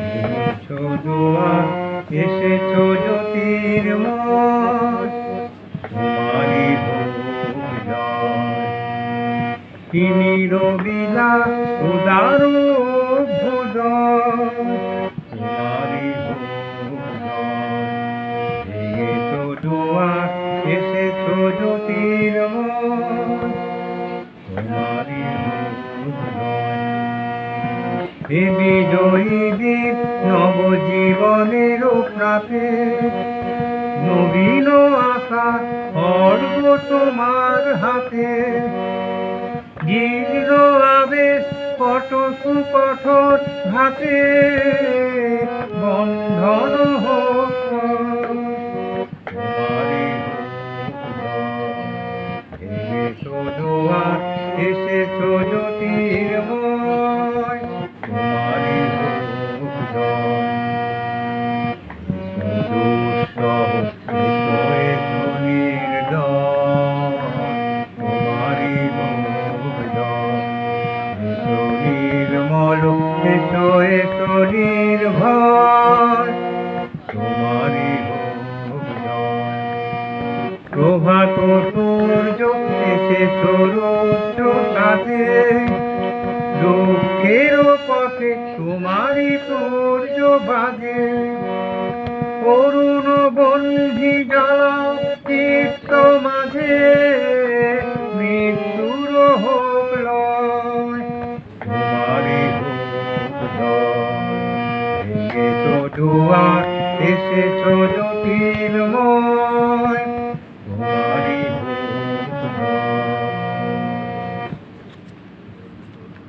এসেছ জোয়ার, এসেছ জ্যোতির্ময় তোমারই হোক জয় তিনি রবিলা উদার ভোজন। তোমারই হোক জয় এসেছ জোয়ার, এসেছ হে বিজয়ীদের নবজীবনের প্রাতে নবীন আশা অর্ঘ তোমার হাতে। জীর্ণ আবেশ কট সুকঠোর হাতে বন্ধন হোক। এসেছ জোয়ার, এসেছ জ্যোতির্ময় এসো এসো নির্ভয়। তোমারই প্রভাত সূর্য এসে সরুদ্র সাথে দুঃখের পথে সূর্য বাজে করুণ বন্ধি জ্বালাও এসেছ জোয়ার এসেছ